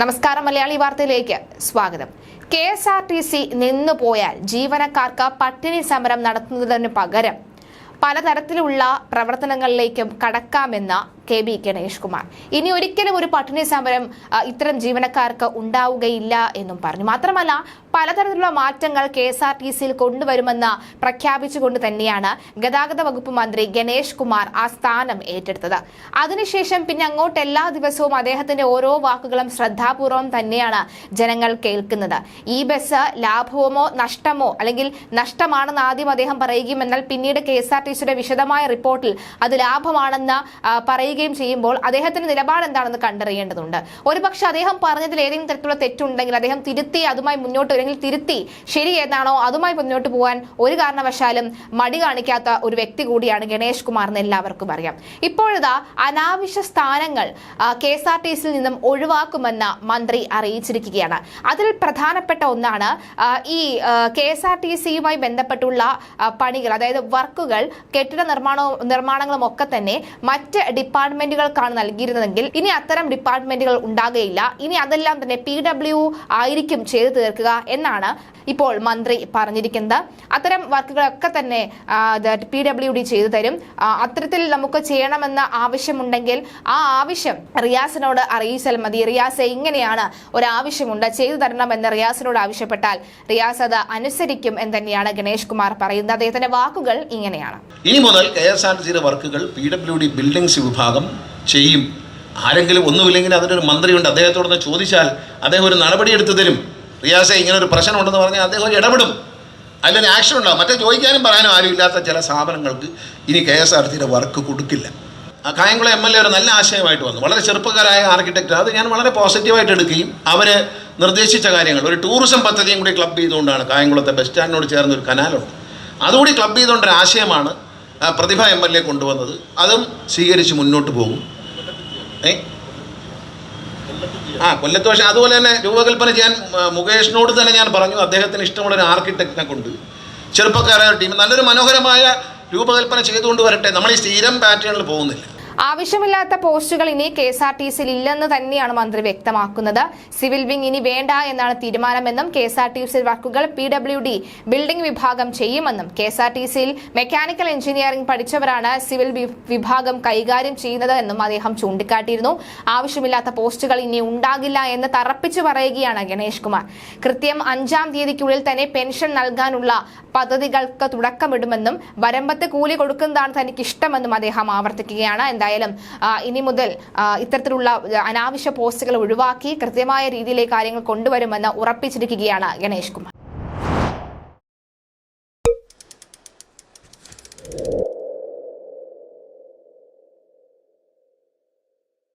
നമസ്കാരം മലയാളി വാർത്തയിലേക്ക് സ്വാഗതം. K S R T C നിന്നുപോയാൽ ജീവനക്കാർക്ക് പട്ടിണി സമരം നടത്തുന്നതിന് പകരം പലതരത്തിലുള്ള പ്രവർത്തനങ്ങളിലേക്കും കടക്കാമെന്ന കെ ബി ഗണേഷ് കുമാർ ഇനി ഒരിക്കലും ഒരു പട്ടിണി സമരം ഇത്തരം ജീവനക്കാർക്ക് ഉണ്ടാവുകയില്ല എന്നും പറഞ്ഞു. മാത്രമല്ല പലതരത്തിലുള്ള മാറ്റങ്ങൾ കെ എസ് ആർ ടി സിയിൽ കൊണ്ടുവരുമെന്ന് പ്രഖ്യാപിച്ചുകൊണ്ട് തന്നെയാണ് ഗതാഗത വകുപ്പ് മന്ത്രി ഗണേഷ് കുമാർ ആ സ്ഥാനം ഏറ്റെടുത്തത്. അതിനുശേഷം പിന്നെ അങ്ങോട്ട് എല്ലാ ദിവസവും അദ്ദേഹത്തിന്റെ ഓരോ വാക്കുകളും ശ്രദ്ധാപൂർവം തന്നെയാണ് ജനങ്ങൾ കേൾക്കുന്നത്. ഈ ബസ് ലാഭമോ നഷ്ടമോ അല്ലെങ്കിൽ നഷ്ടമാണെന്ന് ആദ്യം അദ്ദേഹം പറയുകയും എന്നാൽ പിന്നീട് കെ എസ് ആർ ടി സിയുടെ വിശദമായ റിപ്പോർട്ടിൽ അത് ലാഭമാണെന്ന് ആ, പറയുകയും ചെയ്യുമ്പോൾ അദ്ദേഹത്തിന്റെ നിലപാട് എന്താണെന്ന് കണ്ടറിയേണ്ടതുണ്ട്. ഒരുപക്ഷെ അദ്ദേഹം പറഞ്ഞതിൽ ഏതെങ്കിലും തരത്തിലുള്ള തെറ്റുണ്ടെങ്കിൽ അദ്ദേഹം തിരുത്തി അതുമായി മുന്നോട്ട് അല്ലെങ്കിൽ തിരുത്തി ശരി ഏതാണോ അതുമായി മുന്നോട്ട് പോകാൻ ഒരു കാരണവശാലും മടി കാണിക്കാത്ത ഒരു വ്യക്തി കൂടിയാണ് ഗണേഷ് കുമാർ എന്ന് എല്ലാവർക്കും അറിയാം. ഇപ്പോഴിതാ അനാവശ്യ സ്ഥാനങ്ങൾ കെ എസ് ആർ ടി സിയിൽ നിന്നും ഒഴിവാക്കുമെന്ന് മന്ത്രി അറിയിച്ചിരിക്കുകയാണ്. അതിൽ പ്രധാനപ്പെട്ട ഒന്നാണ് ഈ കെ എസ് ആർ ടി സിയുമായി ബന്ധപ്പെട്ടുള്ള പണികൾ അതായത് വർക്കുകൾ കെട്ടിട നിർമ്മാണവും നിർമ്മാണങ്ങളും ഒക്കെ തന്നെ മറ്റ് ഡിപ്പാർട്ട്മെന്റുകൾക്കാണ് നൽകിയിരുന്നതെങ്കിൽ ഇനി അത്തരം ഡിപ്പാർട്ട്മെന്റുകൾ ഉണ്ടാകുകയില്ല. ഇനി അതെല്ലാം തന്നെ പി ഡബ്ല്യു ആയിരിക്കും ചെയ്തു തീർക്കുക എന്നാണ് ഇപ്പോൾ മന്ത്രി പറഞ്ഞിരിക്കുന്നത്. അത്തരം വർക്കുകളൊക്കെ തന്നെ പി ഡബ്ല്യു ഡി ചെയ്തു തരും. അത്തരത്തിൽ നമുക്ക് ചെയ്യണമെന്ന ആവശ്യമുണ്ടെങ്കിൽ ആ ആവശ്യം റിയാസിനോട് അറിയിച്ചാൽ മതി. റിയാസ് ഇങ്ങനെയാണ് ഒരാവശ്യമുണ്ട്. ചെയ്തു തരണമെന്ന് റിയാസിനോട് ആവശ്യപ്പെട്ടാൽ റിയാസ് അത് അനുസരിക്കും എന്ന് തന്നെയാണ് ഗണേഷ് കുമാർ പറയുന്നത്. അദ്ദേഹത്തിന്റെ വാക്കുകൾ ഇങ്ങനെയാണ്. ഇനി മുതൽ കെ എസ് ആർ ടി സിയുടെ വർക്കുകൾ പി ഡബ്ല്യു ഡി ബിൽഡിംഗ്സ് വിഭാഗം ചെയ്യും. ആരെങ്കിലും ഒന്നുമില്ലെങ്കിൽ അതിനൊരു മന്ത്രിയുണ്ട്. അദ്ദേഹത്തോടൊന്ന് ചോദിച്ചാൽ അദ്ദേഹം ഒരു നടപടി എടുത്തു തരും. റിയാസെ ഇങ്ങനെ ഒരു പ്രശ്നം ഉണ്ടെന്ന് പറഞ്ഞാൽ അദ്ദേഹം ഇടപെടും. അതിലൊരു ആക്ഷൻ ഉണ്ടാകും മറ്റേ ചോദിക്കാനും പറയാനും ആരും ഇല്ലാത്ത ചില സ്ഥാപനങ്ങൾക്ക് ഇനി കെ എസ് ആർ ടിയുടെ വർക്ക് കൊടുക്കില്ല. ആ കായംകുളം എം എൽ എ ഒരു നല്ല ആശയമായിട്ട് വന്നു. വളരെ ചെറുപ്പക്കാരായ ആർക്കിടെക്റ്റ് അത് ഞാൻ വളരെ പോസിറ്റീവായിട്ട് എടുക്കുകയും അവർ നിർദ്ദേശിച്ച കാര്യങ്ങൾ. ഒരു ടൂറിസം പദ്ധതിയും കൂടി ക്ലബ് ചെയ്തുകൊണ്ടാണ് കായംകുളത്തെ ബസ് സ്റ്റാൻഡിനോട് ചേർന്ന് ഒരു കനാലുണ്ട് അതുകൂടി ക്ലബ് ചെയ്തുകൊണ്ടൊരു ആശയമാണ് പ്രതിഭ എം എൽ എ കൊണ്ടുവന്നത് അതും സ്വീകരിച്ച് മുന്നോട്ട് പോകും. ഏ? ആ കൊല്ലത്ത് പക്ഷേ അതുപോലെ തന്നെ രൂപകൽപ്പന ചെയ്യാൻ മുകേഷിനോട് തന്നെ ഞാൻ പറഞ്ഞു അദ്ദേഹത്തിന് ഇഷ്ടമുള്ള ഒരു ആർക്കിടെക്റ്റിനെ കൊണ്ട്. ചെറുപ്പക്കാരായ ടീം. നല്ലൊരു മനോഹരമായ രൂപകൽപ്പന ചെയ്തുകൊണ്ട് വരട്ടെ. നമ്മൾ ഈ സ്ഥിരം പാറ്റേണിൽ പോകുന്നില്ല. ആവശ്യമില്ലാത്ത പോസ്റ്റുകൾ ഇനി കെ എസ് ആർ ടി സിയിൽ ഇല്ലെന്ന് തന്നെയാണ് മന്ത്രി വ്യക്തമാക്കുന്നത്. സിവിൽ വിംഗ് ഇനി വേണ്ട എന്നാണ് തീരുമാനമെന്നും K S R T C വർക്കുകൾ പി ഡബ്ല്യു ഡി ബിൽഡിംഗ് വിഭാഗം ചെയ്യുമെന്നും കെ എസ് ആർ ടി സിയിൽ മെക്കാനിക്കൽ എഞ്ചിനീയറിംഗ് പഠിച്ചവരാണ് സിവിൽ വിഭാഗം കൈകാര്യം ചെയ്യുന്നത് എന്നും അദ്ദേഹം ചൂണ്ടിക്കാട്ടിയിരുന്നു. ആവശ്യമില്ലാത്ത പോസ്റ്റുകൾ ഇനി ഉണ്ടാകില്ല എന്ന് തറപ്പിച്ചു പറയുകയാണ് ഗണേഷ് കുമാർ. കൃത്യം അഞ്ചാം തീയതിക്കുള്ളിൽ തന്നെ പെൻഷൻ നൽകാനുള്ള പദ്ധതികൾക്ക് തുടക്കമിടുമെന്നും വരമ്പത്ത് കൂലി കൊടുക്കുന്നതാണ് തനിക്ക് ഇഷ്ടമെന്നും അദ്ദേഹം ആവർത്തിക്കുകയാണ്. എന്തായാലും ആ, ഇനി മുതൽ ഇത്തരത്തിലുള്ള അനാവശ്യ പോസ്റ്റുകൾ ഒഴിവാക്കി കൃത്യമായ രീതിയിലെ കാര്യങ്ങൾ കൊണ്ടുവരുമെന്ന് ഉറപ്പിച്ചിരിക്കുകയാണ് ഗണേഷ് കുമാർ.